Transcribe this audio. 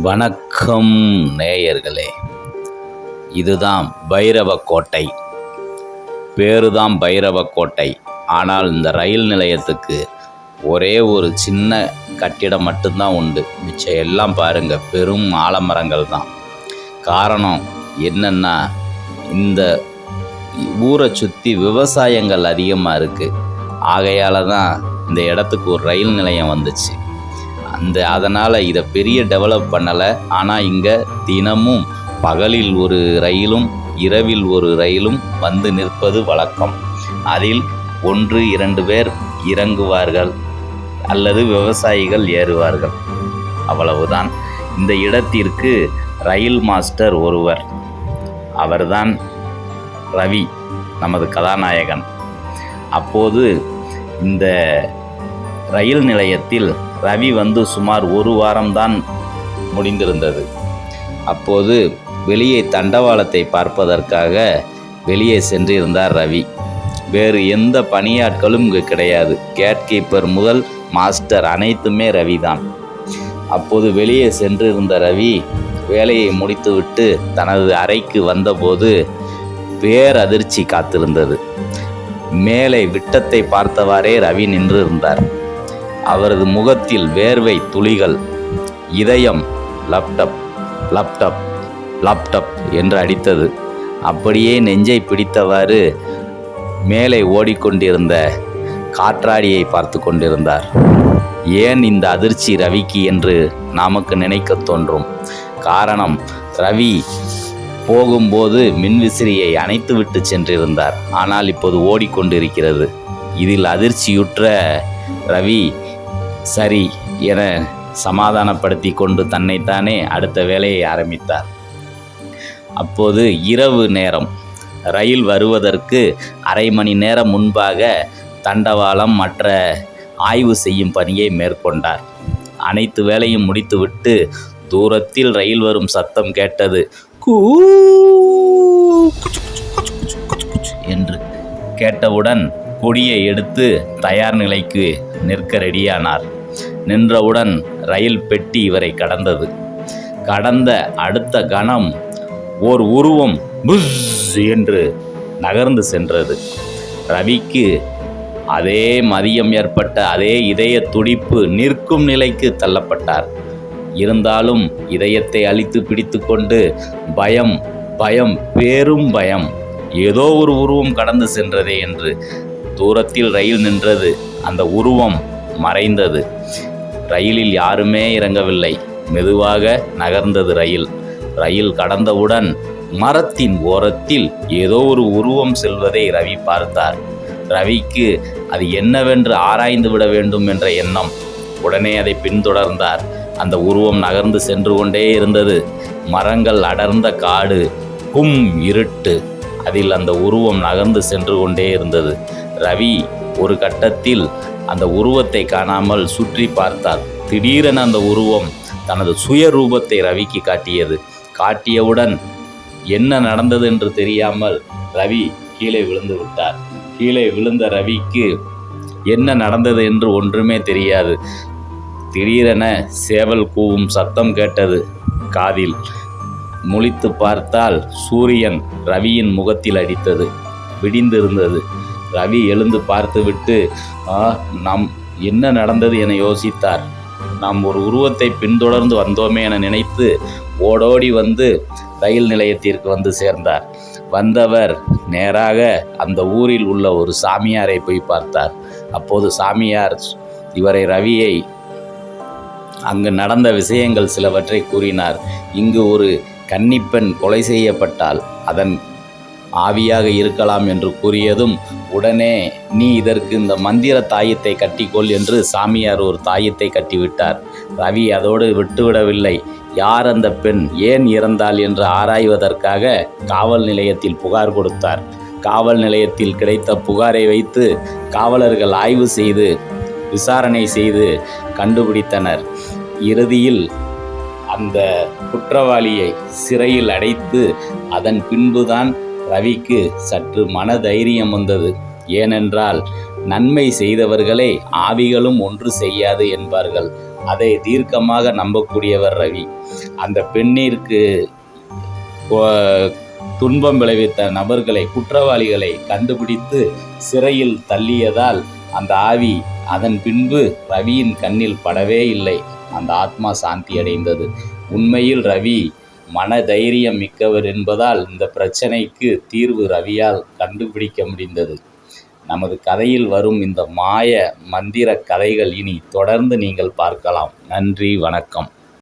வணக்கம் நேயர்களே. இதுதான் பைரவ கோட்டை பேருதான் பைரவ கோட்டை ஆனால் இந்த ரயில் நிலையத்துக்கு ஒரே ஒரு சின்ன கட்டிடம் மட்டும்தான் உண்டு. மிச்சம் எல்லாம் பாருங்க பெரும் ஆலமரங்கள் தான். காரணம் என்னென்னா இந்த ஊரை சுற்றி விவசாயங்கள் அதிகமாக இருக்குது ஆகையால் தான் இந்த இடத்துக்கு ஒரு ரயில் நிலையம் வந்துச்சு. அந்த அதனால் இதை பெரிய டெவலப் பண்ணலை. ஆனால் இங்கே தினமும் பகலில் ஒரு ரயிலும் இரவில் ஒரு ரயிலும் வந்து நிற்பது வழக்கம். அதில் ஒன்று இரண்டு பேர் இறங்குவார்கள் அல்லது விவசாயிகள் ஏறுவார்கள். அவ்வளவுதான். இந்த இடத்திற்கு ரயில் மாஸ்டர் ஒருவர். அவர்தான் ரவி நமது கதாநாயகன். அப்போது இந்த ரயில் நிலையத்தில் ரவி வந்து சுமார் ஒரு வாரம்தான் முடிந்திருந்தது. அப்போது வெளியே தண்டவாளத்தை பார்ப்பதற்காக வெளியே சென்றிருந்தார் ரவி. வேறு எந்த பணியாட்களும் இங்கு கிடையாது. கேட் கீப்பர் முதல் மாஸ்டர் அனைத்துமே ரவிதான். அப்போது வெளியே சென்றிருந்த ரவி வேலையை முடித்துவிட்டு தனது அறைக்கு வந்தபோது பேரதிர்ச்சி காத்திருந்தது. மேலே விட்டத்தை பார்த்தவாறே ரவி நின்று இருந்தார் அவரது முகத்தில் வேர்வை துளிகள் இதயம் லப்டப் லப்டப் லப்டப் என்று அடித்தது. அப்படியே நெஞ்சை பிடித்தவாறு மேலே ஓடிக்கொண்டிருந்த காற்றாடியை பார்த்து கொண்டிருந்தார். ஏன் இந்த அதிர்ச்சி ரவிக்கு என்று நமக்கு நினைக்க தோன்றும். காரணம் ரவி போகும்போது மின்விசிறியை அணைத்துவிட்டு சென்றிருந்தார். ஆனால் இப்போது ஓடிக்கொண்டிருக்கிறது. இதில் அதிர்ச்சியுற்ற ரவி சரி என சமாதானப்படுத்தி கொண்டு தன்னைத்தானே அடுத்த வேலையை ஆரம்பித்தார். அப்போது இரவு நேரம். ரயில் வருவதற்கு அரை மணி நேரம் முன்பாக தண்டவாளம் மற்ற ஆய்வு செய்யும் பணியை மேற்கொண்டார். அனைத்து வேலையும் முடித்துவிட்டு தூரத்தில் ரயில் வரும் சத்தம் கேட்டது கூ என்று கேட்டவுடன் கொடியை எடுத்து தயார் நிலைக்கு நிற்க ரெடியானார். நின்றவுடன் ரயில் பெட்டி இவரை கடந்தது. கடந்த அடுத்த கணம் ஓர் உருவம் புஸ் என்று நகர்ந்து சென்றது. ரவிக்கு அதே மதியம் ஏற்பட்ட அதே இதய துடிப்பு நிற்கும் நிலைக்கு தள்ளப்பட்டார். இருந்தாலும் இதயத்தை அழித்து பிடித்துக்கொண்டு பயம் பயம் பேரும் பயம். ஏதோ ஒரு உருவம் கடந்து சென்றதே என்று தூரத்தில் ரயில் நின்றது. அந்த உருவம் மறைந்தது. ரயிலில் யாருமே இறங்கவில்லை. மெதுவாக நகர்ந்தது ரயில். ரயில் கடந்தவுடன் மரத்தின் ஓரத்தில் ஏதோ ஒரு உருவம் செல்வதை ரவி பார்த்தார். ரவிக்கு அது என்னவென்று ஆராய்ந்து விட வேண்டும் என்ற எண்ணம். உடனே அதை பின்தொடர்ந்தார். அந்த உருவம் நகர்ந்து சென்று கொண்டே இருந்தது. மரங்கள் அடர்ந்த காடு கும் இருட்டு. அதில் அந்த உருவம் நகர்ந்து சென்று கொண்டே இருந்தது. ரவி ஒரு கட்டத்தில் அந்த உருவத்தை காணாமல் சுற்றி பார்த்தார். திடீரென அந்த உருவம் தனது சுய ரூபத்தை ரவிக்கு காட்டியது. காட்டியவுடன் என்ன நடந்தது என்று தெரியாமல் ரவி கீழே விழுந்து விட்டார். கீழே விழுந்த ரவிக்கு என்ன நடந்தது என்று ஒன்றுமே தெரியாது. திடீரென சேவல் கூவும் சத்தம் கேட்டது காதில். முழித்து பார்த்தால் சூரியன் ரவியின் முகத்தில் அடித்தது விடிந்திருந்தது. ரவி எழுந்து பார்த்துவிட்டு ஆ நம் என்ன நடந்தது? என யோசித்தார். நாம் ஒரு உருவத்தை பின்தொடர்ந்து வந்தோமே என நினைத்து ஓடோடி வந்து ரயில் நிலையத்திற்கு வந்து சேர்ந்தார். வந்தவர் நேராக அந்த ஊரில் உள்ள ஒரு சாமியாரை போய் பார்த்தார். அப்போது சாமியார் இவரை ரவியை அங்கு நடந்த விஷயங்கள் சிலவற்றை கூறினார். இங்கு ஒரு கன்னிப்பெண் கொலை செய்யப்பட்டால் அதன் ஆவியாக இருக்கலாம் என்று கூறியதும் உடனே நீ இதற்கு இந்த மந்திர தாயத்தை கட்டிக்கொள் என்று சாமியார் ஒரு தாயத்தை கட்டிவிட்டார். ரவி அதோடு விட்டுவிடவில்லை. யார் அந்த பெண்? ஏன் இறந்தாள்? என்று ஆராய்வதற்காக காவல் நிலையத்தில் புகார் கொடுத்தார். காவல் நிலையத்தில் கிடைத்த புகாரை வைத்து காவலர்கள் ஆய்வு செய்து விசாரணை செய்து கண்டுபிடித்தனர். இறுதியில் அந்த குற்றவாளியை சிறையில் அடைத்து அதன் பின்புதான் ரவிக்கு சற்று மனதைரியம் வந்தது. ஏனென்றால் நன்மை செய்தவர்களை ஆவிகளும் ஒன்று செய்யாது என்பார்கள். அதை தீர்க்கமாக நம்பக்கூடியவர் ரவி. அந்த பெண்ணிற்கு துன்பம் விளைவித்த நபர்களை குற்றவாளிகளை கண்டுபிடித்து சிறையில் தள்ளியதால் அந்த ஆவி அதன் பின்பு ரவியின் கண்ணில் படவே இல்லை. அந்த ஆத்மா சாந்தி அடைந்தது உண்மையில் ரவி மன தைரியம் மிக்கவர் என்பதால் இந்த பிரச்சனைக்கு தீர்வு ரவியால் கண்டுபிடிக்க முடிந்தது. நமது கதையில் வரும் இந்த மாய மந்திர கதைகள் இனி தொடர்ந்து நீங்கள் பார்க்கலாம். நன்றி வணக்கம்.